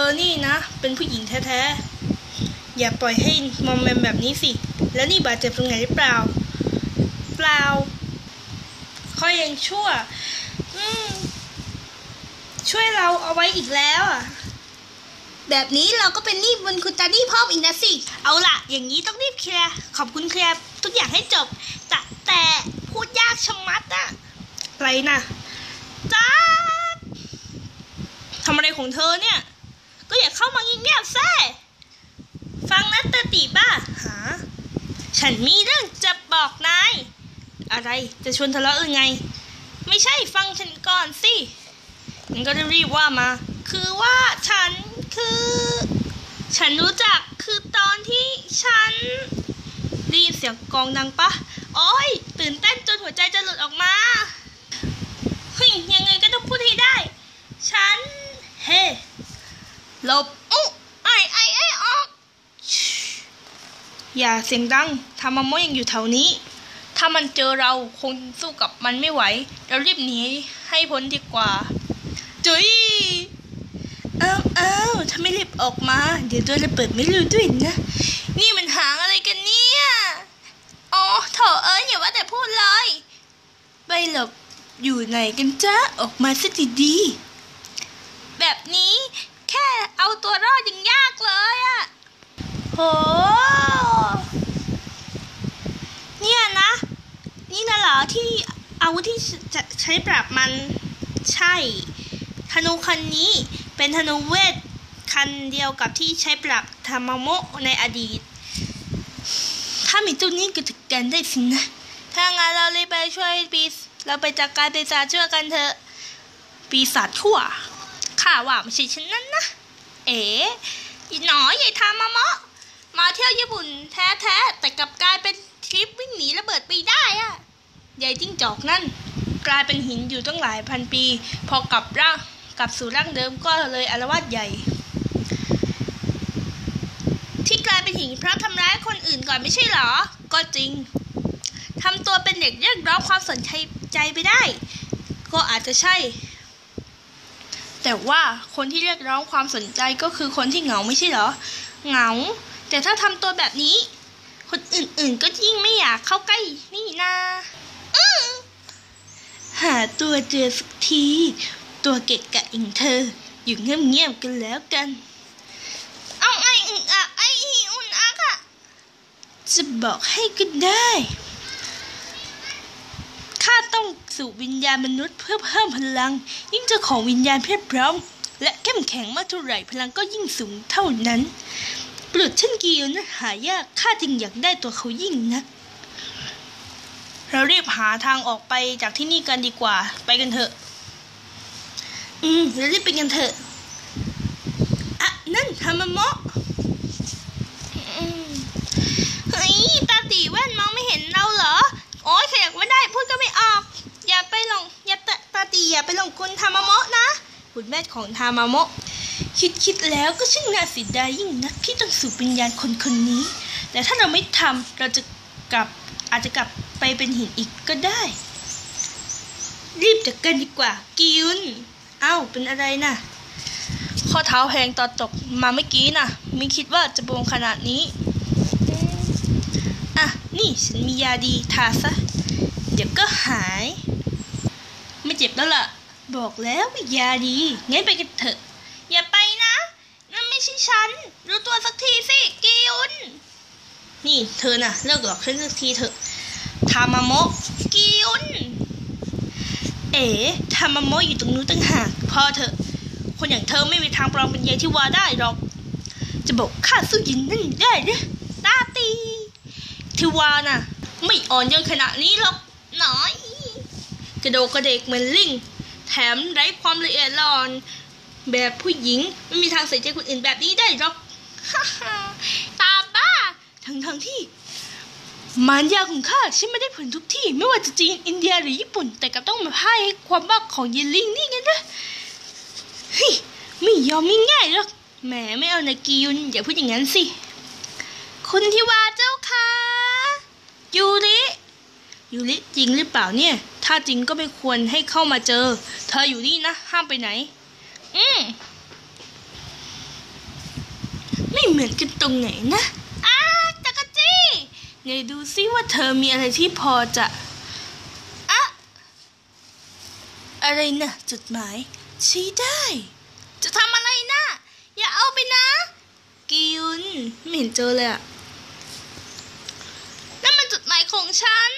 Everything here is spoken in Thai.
อนี่นะ เป็นผู้หญิงแท้ๆ อย่าปล่อยให้มอมแมมแบบนี้สิ แล้วนี่บาดเจ็บตรงไหนหรือเปล่า เปล่าข้อยยังชั่ว อืม ช่วยเราเอาไว้อีกแล้วอะ แบบนี้เราก็เป็นหนี้บนคุณตาหนี้พิ่มอีกนะสิ เอาล่ะ อย่างนี้ต้องรีบเคลียร์ ขอบคุณเคลียร์ทุกอย่างให้จบ แต่แต่พูดยากชะมัดอะอะไรนะจ้าทำอะไรของเธอเนี่ย ก็อย่าเข้ามาเงียบๆแซ่ฟังนะเตอติบ้าหาฉันมีเรื่องจะบอกนาย อะไรจะชวนทะเลาะหรือไง ไม่ใช่ฟังฉันก่อนสิงั้นก็รีบๆว่ามา คือว่าฉันคือ ฉันรู้จักคือตอนที่ฉันได้ยินเสียงกลองดังปะโอ้ยตื่นเต้นจนหัวใจจะหลุดออกมาเฮ้ยยังไงก็ต้องพูดให้ได้ ฉัน เฮ้หลบอุ๊ไอไอไอออกชิ อย่าเสียงดังทามาโมยังอยู่แถวนี้ ถ้ามันเจอเราคงสู้กับมันไม่ไหว เรารีบหนีให้พ้นดีกว่า จุยอ้าวอ้าวถ้าไม่รีบออกมา เดี๋ยวตัวระเบิดไม่รู้ด้วยนะ นี่มันหางอะไรกันเนี่ย อ๋อโถเอ้ยอย่าว่าแต่พูดเลยไปหลบอยู่ไหนกันจ้าออกมาซะดีๆแบบนี้แค่เอาตัวรอดยังยากเลยอะโห เนี่ยนะ นี่นะเหรอ ที่อาวุธที่จะใช้ปราบมันใช่ธนูคันนี้เป็นธนูเวทคันเดียวกับที่ใช้ปราบธรรมโมะในอดีต ถ้ามีตัวนี้ก็จัดการได้สินะ ถ้างั้นเราเลยไปช่วยปีเราไปจัดการปีศาจช่วยกันเถอะ ปีศาจชั่ว ข้าว่าไม่ใช่ฉันนั่นนะ เอ๋หนอใหญ่ทามามะมาเที่ยวญี่ปุ่นแท้ๆแต่กลับกลายเป็นทริปวิ่งหนีระเบิดไปได้อะ ยายจิ้งจอกนั่น กลายเป็นหินอยู่ตั้งหลายพันปี พอกลับร่างกลับสู่ร่างเดิมก็เลยอารวาสใหญ่ ที่กลายเป็นหินเพราะทำร้ายคนอื่นก่อนไม่ใช่เหรอ ก็จริงทำตัวเป็นเด็กเรียกร้องความสนใจไปได้ ก็อาจจะใช่ แต่ว่าคนที่เรียกร้องความสนใจก็คือคนที่เหงาไม่ใช่เหรอ เหงา แต่ถ้าทำตัวแบบนี้ คนอื่นๆก็ยิ่งไม่อยากเข้าใกล้นี่นาอื้อ หาตัวเจอสักที ตัวเกะกะอย่างเธอ อยู่เงียบๆกันแล้วกัน เอาไอ้อึงอะไอ้อีอุ่นอักอะจะบอกให้ก็ได้ข้าต้องสู่วิญญาณมนุษย์เพื่อเพิ่มพลัง ยิ่งเจ้าของวิญญาณเพียบพร้อม และเข้มแข็งมากเท่าไหร่พลังก็ยิ่งสูงเท่านั้นปลุดเช่นกิวนั้นหายากข้าจึงอยากได้ตัวเขายิ่งนัก เรารีบหาทางออกไปจากที่นี่กันดีกว่า ไปกันเถอะ อืมเรารีบไปกันเถอะอะนั่นทามามะอืมเฮ้ยตาตีแว่นมองไม่เห็นเราเหรอ โอ้ยขยักไม่ได้พูดก็ไม่ออก อย่าไปหลงอย่าตาตาตีอย่าไปหลงกุลทามามะนะบุตรแม่ของทามามะคิดคิดแล้วก็ช่างน่าเสียดายยิ่งนักที่ต้องสู่วิญญาณคนคนนี้ แต่ถ้าเราไม่ทำเราจะกลับ อาจจะกลับไปเป็นหินอีกก็ได้ รีบจัดกันดีกว่า กิยุน เอ้า เป็นอะไรนะ่ะ ข้อเท้าแพงตอนตกมาเมื่อกี้น่ะไม่คิดว่าจะบวมขนาดนี้ อะ นี่ฉันมียาดีทาซะ เดี๋ยวก็หาย ไม่เจ็บแล้วล่ะ บอกแล้วยาดี งั้นไปกันเถอะ อย่าไปนะนั่นไม่ใช่ฉัน รู้ตัวสักทีสิ กิยุนนี่เธอน่ะเลิกหลอกฉันสักทีเถอะ ทามาโมะกิยุนเอ๋ทามาโมะอยู่ตรงนู้นตั้งหากพอเถอะคนอย่างเธอไม่มีทางปลอมเป็นยายที่วาได้หรอก จะบอกข้าสู้ยินนั่นได้หรือตาตีที่วาน่ะ ไม่อ่อนโยนขนาดนี้หรอกหน่อย กระโดกกระเดกเหมือนลิงแถมไร้ความละเอียดอ่อน แบบผู้หญิงไม่มีทางใส่ใจคนอื่นแบบนี้ได้หรอกฮ่าฮ่าตาบ้าทั้งทั้งที่ มารยาของข้าฉันไม่ได้ผลทุกที่ ไม่ว่าจะจีนอินเดียหรือญี่ปุ่น แต่กลับต้องมาพ่ายความบ้าของเยนลิงนี่ไงนะฮ้ยไม่ยอมง่ายๆหรอกแหมไม่เอานากียุนอย่าพูดอย่างนั้นสิคุณทิวาเจ้าค่ะยูริยูริจริงหรือเปล่าเนี่ย ถ้าจริงก็ไม่ควรให้เข้ามาเจอ เธออยู่นี่นะห้ามไปไหน อืมไม่เหมือนกันตรงไหนนะ ไหนดูซิว่าเธอมีอะไรที่พอจะอะอะไรนะจดหมาย ชี้ได้ จะทำอะไรนะอย่าเอาไปนะ กิยุนไม่เห็นเจอเลยอะนั่นมันจดหมายของฉัน